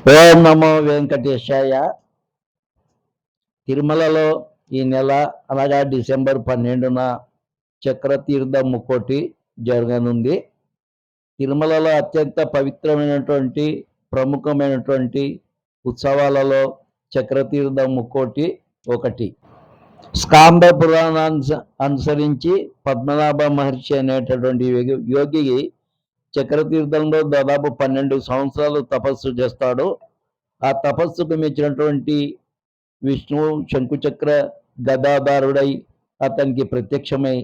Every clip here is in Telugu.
ఓం నమో వెంకటేశాయ. తిరుమలలో ఈ నెల అనగా డిసెంబర్ పన్నెండున చక్రతీర్థ ముక్కోటి జరగనుంది. తిరుమలలో అత్యంత పవిత్రమైనటువంటి ప్రముఖమైనటువంటి ఉత్సవాలలో చక్రతీర్థ ముక్కోటి ఒకటి. స్కాంద పురాణాన్ని అనుసరించి పద్మనాభ మహర్షి అనేటటువంటి యోగి- యోగి చక్రతీర్థంలో దాదాపు పన్నెండు సంవత్సరాలు తపస్సు చేస్తాడు. ఆ తపస్సుకు మెచ్చినటువంటి విష్ణువు శంకుచక్ర గదాధారుడై అతనికి ప్రత్యక్షమై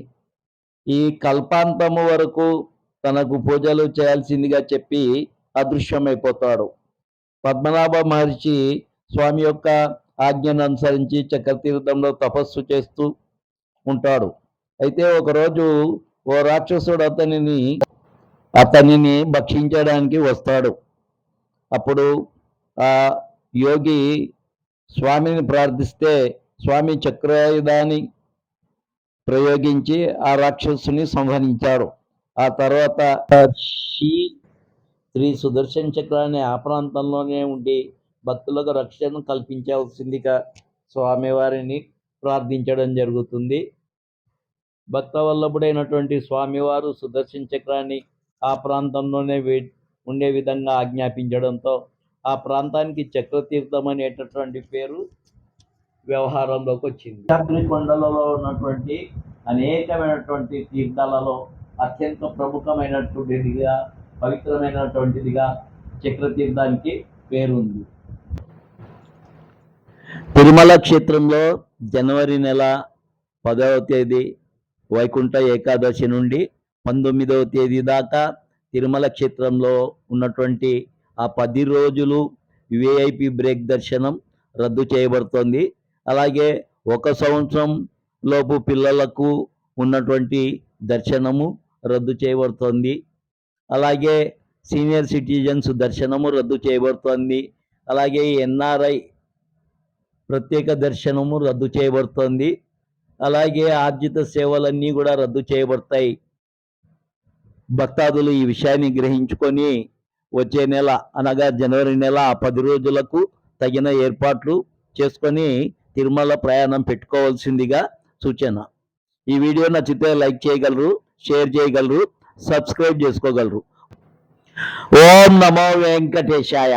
ఈ కల్పాంతము వరకు తనకు పూజలు చేయాల్సిందిగా చెప్పి అదృశ్యమైపోతాడు. పద్మనాభ మహర్షి స్వామి యొక్క ఆజ్ఞను అనుసరించి చక్రతీర్థంలో తపస్సు చేస్తూ ఉంటాడు. అయితే ఒకరోజు ఓ రాక్షసుడు అతనిని అతనిని భక్షించడానికి వస్తాడు. అప్పుడు ఆ యోగి స్వామిని ప్రార్థిస్తే స్వామి చక్రాయుధాన్ని ప్రయోగించి ఆ రాక్షసుని సంహరించాడు. ఆ తర్వాత శ్రీ శ్రీ సుదర్శన్ చక్రాన్ని ఆ ప్రాంతంలోనే ఉండి భక్తులకు రక్షణ కల్పించాల్సిందిగా స్వామివారిని ప్రార్థించడం జరుగుతుంది. భక్త వల్లభుడైనటువంటి స్వామివారు సుదర్శన్ చక్రాన్ని ఆ ప్రాంతంలోనే వే- ఉండే విధంగా ఆజ్ఞాపించడంతో ఆ ప్రాంతానికి చక్రతీర్థం అనేటటువంటి పేరు వ్యవహారంలోకి వచ్చింది. యాత్రి కొండలలో ఉన్నటువంటి అనేకమైనటువంటి తీర్థాలలో అత్యంత ప్రముఖమైనటువంటిదిగా పవిత్రమైనటువంటిదిగా చక్రతీర్థానికి పేరుంది. తిరుమల క్షేత్రంలో జనవరి నెల పదవ తేదీ వైకుంఠ ఏకాదశి నుండి పంతొమ్మిదవ తేదీ దాకా తిరుమల క్షేత్రంలో ఉన్నటువంటి ఆ పది రోజులు విఐపి బ్రేక్ దర్శనం రద్దు చేయబడుతోంది. అలాగే ఒక సంవత్సరం లోపు పిల్లలకు ఉన్నటువంటి దర్శనము రద్దు చేయబడుతోంది. అలాగే సీనియర్ సిటిజన్స్ దర్శనము రద్దు చేయబడుతోంది. అలాగే ఎన్ఆర్ఐ ప్రత్యేక దర్శనము రద్దు చేయబడుతోంది. అలాగే ఆర్జిత సేవలన్నీ కూడా రద్దు చేయబడతాయి. భక్తాదులు ఈ విషయాన్ని గ్రహించుకొని వచ్చే నెల అనగా జనవరి నెల పది రోజులకు తగిన ఏర్పాట్లు చేసుకొని తిరుమల ప్రయాణం పెట్టుకోవాల్సిందిగా సూచన. ఈ వీడియో నచ్చితే లైక్ చేయగలరు షేర్ చేయగలరు సబ్స్క్రైబ్ చేసుకోగలరు. ఓం నమో వెంకటేశాయ.